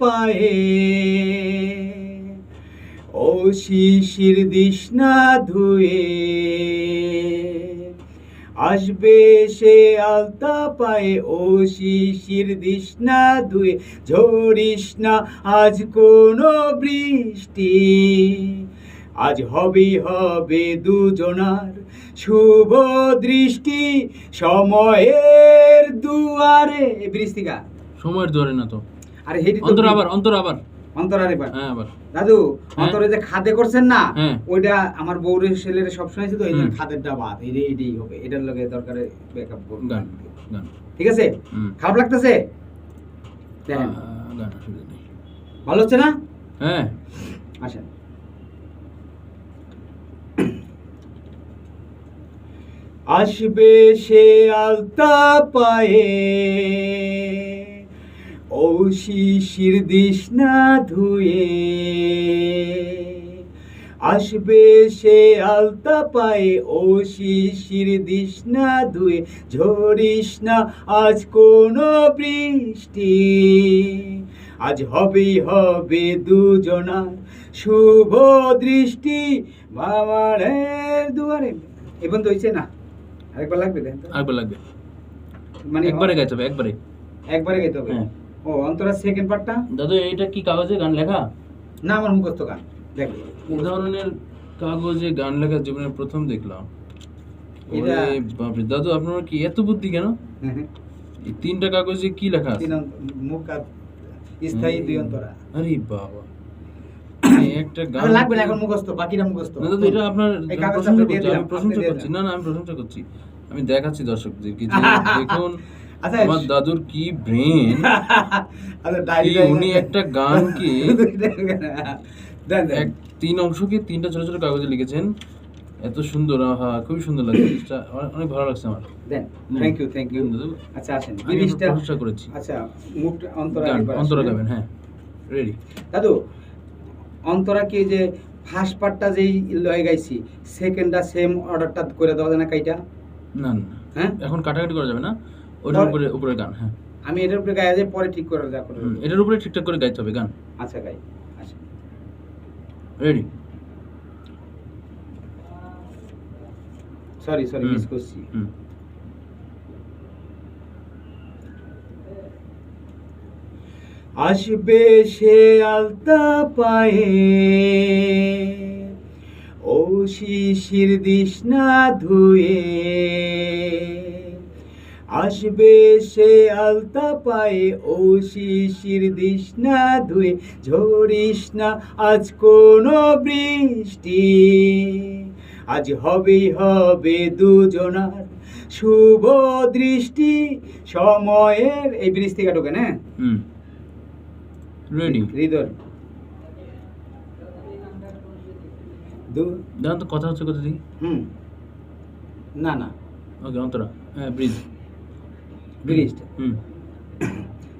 পায়ে। ও শিশির দিশনা ধুয়ে, আসবে সে আলতা পায়ে। ও শিশির দিশনা ধুয়ে, ঝরিস না আজ কোনো বৃষ্টি। আজ হবে হবে দুজনার শুভ দৃষ্টি। সময়ের দুয়ারে বৃষ্টিকা সময়ের ধরে না তো। আরে হেডি অন্তর আবার অন্তর আবার। অন্তরারে পার হ্যাঁ আবার। দাদু হ্যাঁ। অন্তরে যে খাদে করছেন না হ্যাঁ। ওইটা আমার ছেলের সব শোনাইছে তো এই বাদ এটাই হবে এটার লগে দরকারে ব্যাকআপ ঠিক আছে? খারাপ লাগতেছে? ভালো হচ্ছে না? হ্যাঁ। আসেন। আসবে সে আলতা পায়ে। ও শিশির ধুয়ে। আসবে সে আলতা পায়ে ও শিশির দিশনা ধুয়ে। ঝরিস না আজ কোনো বৃষ্টি আজ হবে হবে দুজনার শুভ দৃষ্টি। বাবারের দুয়ারে এবং তো হইছে না? আরেকবার লাগবে আরেকবার লাগবে। মানে একবারে গাইতে হবে একবারে। একবারে গাইতে হবে? হ্যাঁ। ও অন্তরা সেকেন্ড পার্টটা দাদু এইটা কি কাগজে গান লেখা? না আমার মুখস্থ গান। দেখ। এই ধরনের কাগজে গান লেখা জীবনে প্রথম দেখলাম। ওরে বাপরে দাদু আপনার কি এত বুদ্ধি কেন? এই তিনটা কাগজে কি লেখা আছে? মুখ আর স্থায়ী দুই অন্তরা। আরে বাবা। একটা গান লাগবে না এখন মুখস্থ বাকিটা মুখস্থ। না দাদু এটা আপনার আমি প্রশংসা করছি আমি প্রশংসা করছি। না না আমি প্রশংসা করছি। আমি দেখাচ্ছি দর্শকদের দেখুন আচ্ছা আমার দাদুর কি ব্রেন আচ্ছা উনি একটা গানকে দেন দেন। এক তিন অংশকে তিনটা ছোট ছোট কাগজে লিখেছেন। এত সুন্দর আহা খুবই সুন্দর লাগছে। জিনিসটা অনেক- ভালো লাগছে আমার। Then thank you thank you দাদু। আচ্ছা আসেন। জিনিসটা প্রশংসা করেছি। আচ্ছা মুখটা অন্তরা অন্তরা। গাবেন হ্যাঁ। রেডি দাদু অন্তরা কি যে ফার্স্ট পার্টটা যেই লয়ে গাইছি সেকেন্ডটা সেম অর্ডারটা করে দেওয়া যায় না কাইটা? না না। হ্যাঁ? এখন কাটাকাটি করা যাবে না। ওটার উপরে উপরে গান হ্যাঁ। আমি এটার উপরে গায়ে যে পরে ঠিক করে যা করে এটার উপরে ঠিকঠাক করে গাইতে হবে গান। আচ্ছা গাই আচ্ছা রেডি সরি সরি মিস করছি। আসবে সে আলতা পায়ে ও শিশির দিশনা ধুয়ে। আসবে সে আলতা পায়ে ও শিশির দিশনা ধুয়ে ঝরিস না আজ কোনো বৃষ্টি। আজ হবেই হবে দুজনার শুভ দৃষ্টি সময়ের এই বৃষ্টি হুম। রেডি হৃদয়। তো কথা হচ্ছে কথা থেকে? হুম। না না। ওকে অন্তরা। হ্যাঁ ব্রিজ। ব্রিজ হুম।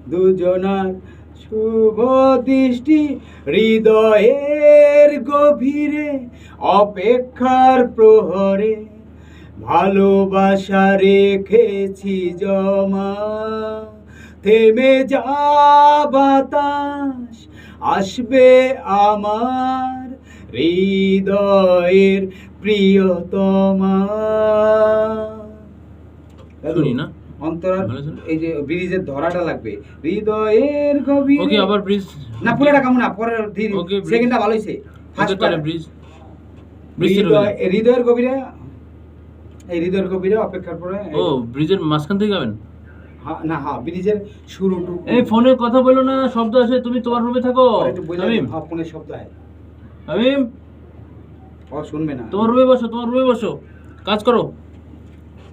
দুজনার শুভ দৃষ্টি হৃদয়ের গভীরে অপেক্ষার প্রহরে ভালোবাসা রেখেছি জমা। থেমে যা বাতাস আসবে আমার হৃদয়ের প্রিয়তমা। শুনি না। অন্তরা এই যে ব্রিজের ধরাটা লাগবে। হৃদয়ের গভীরে ওকে আবার ব্রিজ। না পুরোটা কেমন না পরের ধীরে. সেকেন্ডটা ভালো হইছে ফার্স্ট তাহলে ব্রিজ। হৃদয়ের গভীরে এই হৃদয়ের গভীরে অপেক্ষার পরে ও ব্রিজের মাঝখান থেকে গাবেন হা- না হ্যাঁ ব্রিজের শুরুটু এই ফোনে কথা বলো না শব্দ আসে তুমি তোমার রুমে থাকো। তামিম। হ্যাঁ ফোনের শব্দ হয়। তামিম। ও শুনবে না। তোমার রুমে বসো তোমার রুমে বসো। কাজ করো।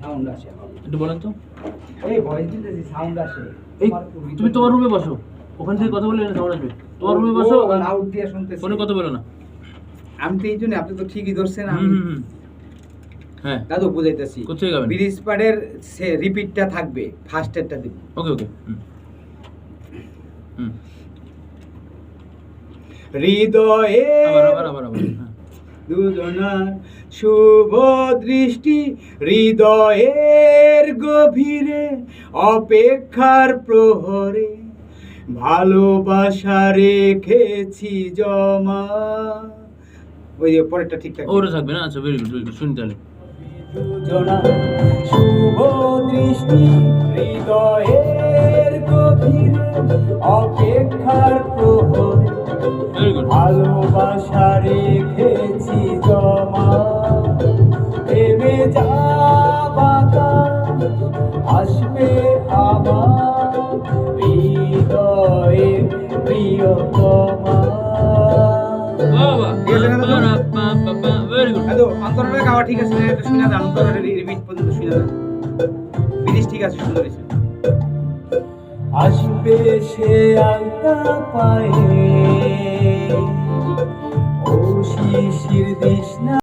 সাউন্ড আসে একটু বলেন তো। এই তুমি তোমার রুমে বসো। ওখান থেকে কথা বললে সাউন্ড আসবে। তোমার রুমে বসো লাউড দিয়ে শুনতেছি। ফোনে কথা বলো না। আমি তো এই জন্য আপনি তো ঠিকই ধরছেন আমি। হ্যাঁ। দাদু বুঝাইতেছি। কোথায় গাবেন ব্রিজ পাড়ের রিপিটটা থাকবে ফার্স্টেরটা দিব। ওকে ওকে হুম। হুম। হৃদয়ে আবার আবার আবার আবার হ্যাঁ। দুজনার শুভ দৃষ্টি হৃদয়ের গভীরে অপেক্ষার প্রহরে ভালোবাসা রেখেছি জমা। ওই যে পরেরটা ঠিকঠাক ওরে থাকবে না? আচ্ছা ভেরি গুড শুনি তাহলে। শুভ দৃষ্টি হৃদয়ের গভীর অপেক্ষার প্রহর ভালোবাসা রেখেছি জমা। যা বাতাস আসবে আমার হৃদয়ে তো? অন্তরটা গাওয়া ঠিক আছে শুনে রিপিট পর্যন্ত শুনে বিদেশ ঠিক আছে সুন্দর হয়েছে। আসবে সে আলতা পায়ে। ও শিশির না